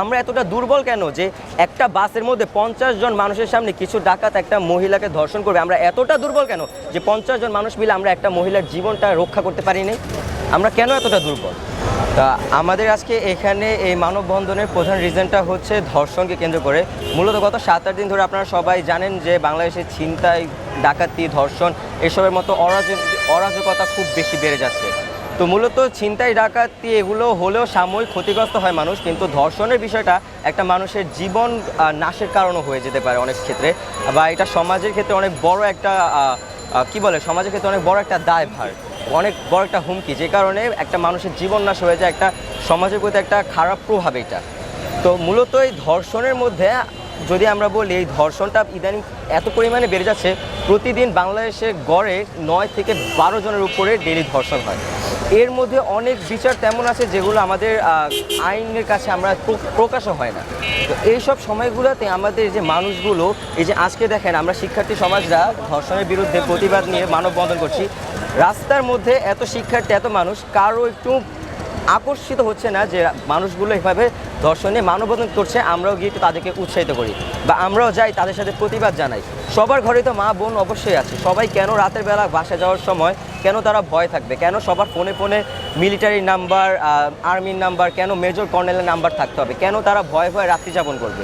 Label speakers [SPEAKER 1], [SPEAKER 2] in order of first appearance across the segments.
[SPEAKER 1] আমরা এতটা দুর্বল কেন যে একটা বাসের মধ্যে পঞ্চাশ জন মানুষের সামনে কিছু ডাকাত একটা মহিলাকে ধর্ষণ করবে? আমরা এতটা দুর্বল কেন যে পঞ্চাশ জন মানুষ মিলে আমরা একটা মহিলার জীবনটা রক্ষা করতে পারিনি আমরা কেন এতটা দুর্বল? তা আমাদের আজকে এখানে এই মানববন্ধনের প্রধান রিজনটা হচ্ছে ধর্ষণকে কেন্দ্র করে। মূলত গত সাত আট দিন ধরে আপনারা সবাই জানেন যে বাংলাদেশে ছিনতাই, ডাকাতি, ধর্ষণ, এসবের মতো অরাজ, অরাজকতা খুব বেশি বেড়ে যাচ্ছে। তো মূলত ছিনতাই ডাকাতি এগুলো হলেও সাময়িক ক্ষতিগ্রস্ত হয় মানুষ, কিন্তু ধর্ষণের বিষয়টা একটা মানুষের জীবন নাশের কারণও হয়ে যেতে পারে অনেক ক্ষেত্রে। বা এটা সমাজের ক্ষেত্রে অনেক বড় একটা কি বলে, সমাজের ক্ষেত্রে অনেক বড় একটা দায়ভার, অনেক বড় একটা হুমকি, যে কারণে একটা মানুষের জীবন নাশ হয়ে যায়, একটা সমাজের প্রতি একটা খারাপ প্রভাব এটা। তো মূলত এই ধর্ষণের মধ্যে, যদি আমরা বলি এই ধর্ষণটা ইদানিং এত পরিমাণে বেড়ে যাচ্ছে, প্রতিদিন বাংলাদেশে গড়ে নয় থেকে বারো জনের উপরে ডেলি ধর্ষণ হয়। এর মধ্যে অনেক বিচার তেমন আছে যেগুলো আমাদের আইনের কাছে আমরা প্র- প্রকাশও হয় না। তো এইসব সময়গুলোতে আমাদের যে মানুষগুলো, এই যে আজকে দেখেন আমরা শিক্ষার্থী সমাজরা ধর্ষণের বিরুদ্ধে প্রতিবাদ নিয়ে মানববন্ধন করছি। রাস্তার মধ্যে এত শিক্ষার্থী, এত মানুষ কারও একটু আকর্ষিত হচ্ছে না যে মানুষগুলো এভাবে ধর্ষণে মানববন্ধন করছে, আমরাও গিয়ে তাদেরকে উৎসাহিত করি বা আমরাও যাই তাদের সাথে প্রতিবাদ জানাই। সবার ঘরে তো মা বোন অবশ্যই আছে। সবাই কেন রাতের বেলা বাসা যাওয়ার সময় কেন তারা ভয় থাকবে? কেন সবার ফোনে ফোনে মিলিটারি নাম্বার আর্মির নাম্বার কেন মেজর কর্নেলের নাম্বার থাকতে হবে? কেন তারা ভয়ে ভয়ে রাত্রি যাপন করবে?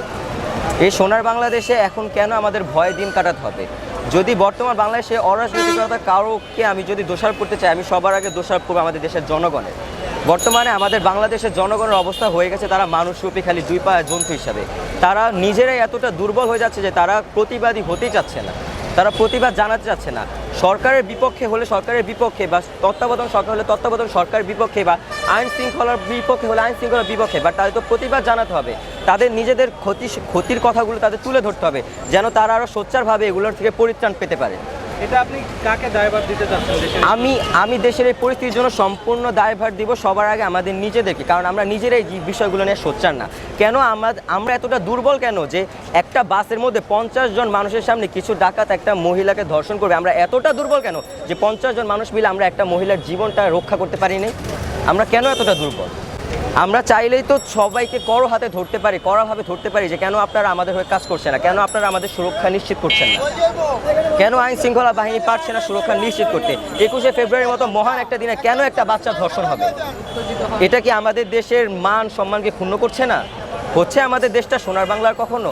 [SPEAKER 1] এই সোনার বাংলাদেশে এখন কেন আমাদের ভয়ে দিন কাটাতে হবে? যদি বর্তমান বাংলাদেশে অরাজনৈতিকতা কারোকে আমি যদি দোষারোপ করতে চাই, আমি সবার আগে দোষারোপ করব আমাদের দেশের জনগণের। বর্তমানে আমাদের বাংলাদেশের জনগণের অবস্থা হয়ে গেছে, তারা মানুষ মানুষরূপী খালি দুই পা জন্তু হিসাবে। তারা নিজেরাই এতটা দুর্বল হয়ে যাচ্ছে যে তারা প্রতিবাদী হতেই চাচ্ছে না। তারা প্রতিবাদ জানাতে চাচ্ছে না। সরকারের বিপক্ষে হলে সরকারের বিপক্ষে বা তত্ত্বাবধান সরকার হলে তত্ত্বাবধান সরকারের বিপক্ষে বা আইন শৃঙ্খলার বিপক্ষে হলে আইন শৃঙ্খলার বিপক্ষে বা তাদের তো প্রতিবাদ জানাতে হবে। তাদের নিজেদের ক্ষতি, ক্ষতির কথাগুলো তাদের তুলে ধরতে হবে, যেন তারা আরও সোচ্চারভাবে এগুলোর থেকে পরিত্রাণ পেতে পারে।
[SPEAKER 2] এটা আপনি কাকে দায়ভার দিতে চাচ্ছেন
[SPEAKER 1] আমি আমি দেশের এই পরিস্থিতির জন্য সম্পূর্ণ দায়ভার দিব সবার আগে আমাদের নিজেদেরকে, কারণ আমরা নিজেরাই এই বিষয়গুলো নিয়ে সোচ্চার না। কেন আমরা আমরা এতটা দুর্বল কেন যে একটা বাসের মধ্যে পঞ্চাশ জন মানুষের সামনে কিছু ডাকাত একটা মহিলাকে ধর্ষণ করবে? আমরা এতটা দুর্বল কেন যে পঞ্চাশ জন মানুষ মিলে আমরা একটা মহিলার জীবনটা রক্ষা করতে পারিনি? আমরা কেন এতটা দুর্বল? আমরা চাইলেই তো সবাইকে করো হাতে ধরতে পারি, কড়াভাবে ধরতে পারি যে কেন আপনারা আমাদের হয়ে কাজ করছে না? কেন আপনারা আমাদের সুরক্ষা নিশ্চিত করছেন না? কেন আইন শৃঙ্খলা বাহিনী পারছে না সুরক্ষা নিশ্চিত করতে? একুশে ফেব্রুয়ারির মতো মহান একটা দিনে কেন একটা বাচ্চা ধর্ষণ হবে? এটা কি আমাদের দেশের মান সম্মানকে ক্ষুণ্ণ করছে না? হচ্ছে আমাদের দেশটা সোনার বাংলার কখনো?